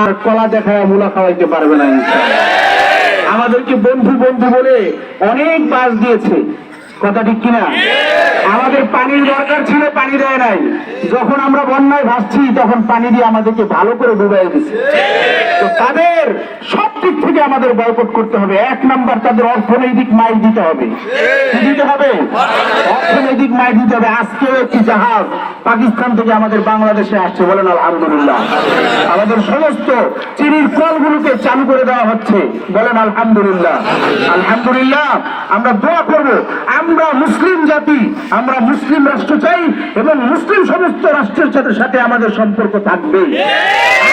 আর কলা দেখায় মুলা খাওয়াইতে পারবে না আমাদেরকে বন্ধু বন্ধু বলে অনেক বাস দিয়েছে। কথা ঠিক কিনা? আমাদের পানির দরকার ছিল, পানি দেয় নাই। যখন আমরা বন্যায় ভাসছি, তখন পানি দিয়ে আমাদেরকে ভালো করে ডুবাই দিচ্ছে তো তাদের সব দিক থেকে আমাদের বয়কট করতে হবে। এক নাম্বার, তাদের অর্থনৈতিক মাইল দিতে হবে। দিতে হবে? অর্থনৈতিক মাইল দিতে হবে। আজকেও একটি জাহাজ পাকিস্তান থেকে আমাদের বাংলাদেশে আসছে বলেন আলহামদুলিল্লাহ। আমাদের সমস্ত চিনির কলগুলোকে চালু করে দেওয়া হচ্ছে বলেন আলহামদুলিল্লাহ। আলহামদুলিল্লাহ, আমরা দোয়া করব, আমরা মুসলিম জাতি, আমরা মুসলিম রাষ্ট্র চাই এবং মুসলিম সমস্ত রাষ্ট্রের সাথে আমাদের সম্পর্ক থাকবে।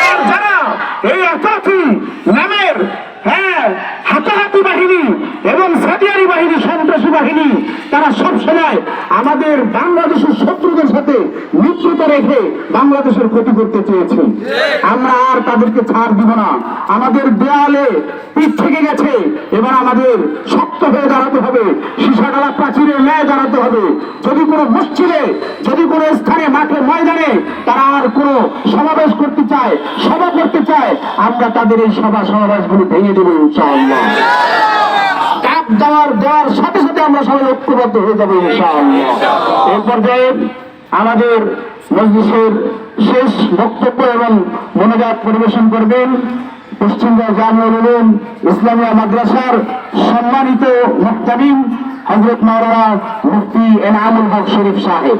আর যারা এই আতাকি তারা সব সময় আমাদের বাংলাদেশের শত্রুদের সাথে মিত্রতা রেখে বাংলাদেশের ক্ষতি করতে চেয়েছে। আমরা আর তাদেরকে ছাড় দিব না। আমাদের দেয়ালে পিঠ থেকে গেছে। এবার আমাদের শক্ত হয়ে দাঁড়াতে হবে। সীসাডালা প্রাচীরের ন্যায় দাঁড়াতে হবে। যদি কোনো মসজিদে, যদি কোনো স্থানে, মাঠে, ময়দানে তারা আর কোনো সমাবেশ করতে চায়, সভা করতে চায়, আমরা তাদের এই সভা সমাবেশগুলো ভেঙে দেবো ইনশাআল্লাহ। দেওয়ার দেওয়ার আমরা সবাই ঐক্যবদ্ধ হয়ে যাব এর পর্যায়ে আমাদের মজলিসের শেষ বক্তব্য এবং মনোজাত পরিবেশন করবেন পশ্চিমবঙ্গ জামিউল উলুম ইসলামিয়া মাদ্রাসার সম্মানিত মুক্তামিম হজরত মাওলানা মুফতি এনামুল হক শরীফ সাহেব।